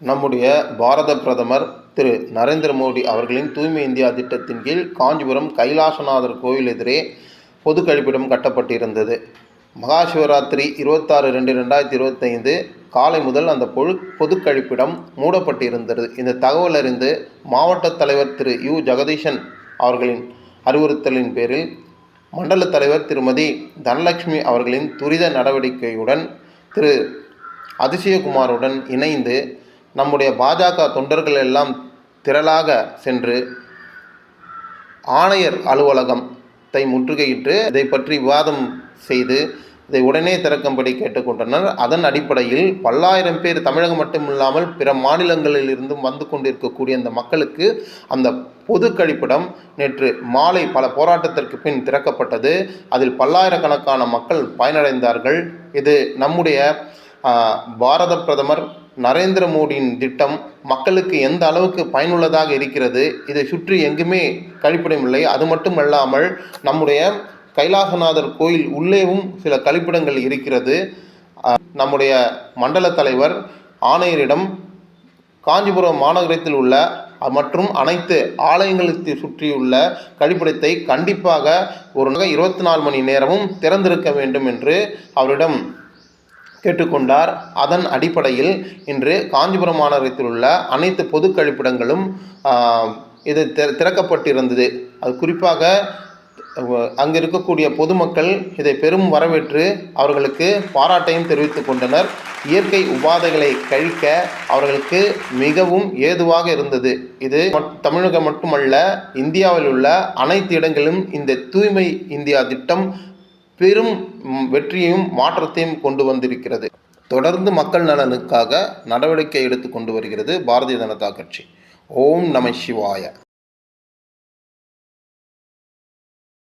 நம்முடைய பாரத பிரதமர் திரு நரேந்திர மோடி அவர்களின் தூய்மை இந்தியா திட்டத்தின் கீழ் காஞ்சிபுரம் கைலாசநாதர் கோவில் எதிரே பொது கழிப்பிடம் கட்டப்பட்டிருந்தது. மகா சிவராத்திரி இருபத்தாறு ரெண்டு ரெண்டாயிரத்தி இருபத்தைந்து காலை முதல் அந்த பொழு பொது கழிப்பிடம் மூடப்பட்டிருந்தது. இந்த தகவல் அறிந்து மாவட்ட தலைவர் திரு யு. ஜெகதீஷன் அவர்களின் அறிவுறுத்தலின் பேரில் மண்டல தலைவர் திருமதி தனலட்சுமி அவர்களின் துரித நடவடிக்கையுடன் திரு அதிசயகுமாருடன் இணைந்து நம்முடைய பாஜக தொண்டர்கள் எல்லாம் திரளாக சென்று ஆணையர் அலுவலகத்தை முற்றுகையிட்டு இதை பற்றி விவாதம் செய்து இதை உடனே திறக்கும்படி கேட்டுக்கொண்டனர். அதன் அடிப்படையில் பல்லாயிரம் பேர் தமிழகம் மட்டுமில்லாமல் பிற மாநிலங்களில் இருந்தும் வந்து கொண்டிருக்கக்கூடிய அந்த மக்களுக்கு அந்த பொது கழிப்பிடம் நேற்று மாலை பல போராட்டத்திற்கு பின் திறக்கப்பட்டது. அதில் பல்லாயிரக்கணக்கான மக்கள் பயனடைந்தார்கள். இது நம்முடைய பாரத பிரதமர் நரேந்திர மோடியின் திட்டம் மக்களுக்கு எந்த அளவுக்கு பயனுள்ளதாக இருக்கிறது இதை சுற்றி எங்குமே கழிப்பிடம் இல்லை. அது மட்டுமல்லாமல் நம்முடைய கைலாசநாதர் கோயில் உள்ளேவும் சில கழிப்பிடங்கள் இருக்கிறது. நம்முடைய மண்டல தலைவர் ஆணையரிடம் காஞ்சிபுரம் மாநகரத்தில் உள்ள மற்றும் அனைத்து ஆலயங்களுக்கு சுற்றியுள்ள கழிப்பிடத்தை கண்டிப்பாக ஒரு இருபத்தி நாலு மணி நேரமும் திறந்திருக்க வேண்டும் என்று அவரிடம் கேட்டுக்கொண்டார். அதன் அடிப்படையில் இன்று காஞ்சிபுரம் மாநகரத்தில் உள்ள அனைத்து பொது கழிப்பிடங்களும் இது திற- திறக்கப்பட்டிருந்தது. அது குறிப்பாக அங்கு இருக்கக்கூடிய பொதுமக்கள் இதை பெரும் வரவேற்று அவர்களுக்கு பாராட்டையும் தெரிவித்து கொண்டனர். இயற்கை உபாதைகளை கழிக்க அவர்களுக்கு மிகவும் ஏதுவாக இருந்தது. இது தமிழகம் மட்டுமல்ல இந்தியாவில் உள்ள அனைத்து இடங்களிலும் இந்த தூய்மை இந்தியா திட்டம் பெரும் வெற்றியையும் மாற்றத்தையும் கொண்டு வந்திருக்கிறது. தொடர்ந்து மக்கள் நலனுக்காக நடவடிக்கை எடுத்து கொண்டு வருகிறது பாரதிய ஜனதா கட்சி. ஓம் நம சிவாய.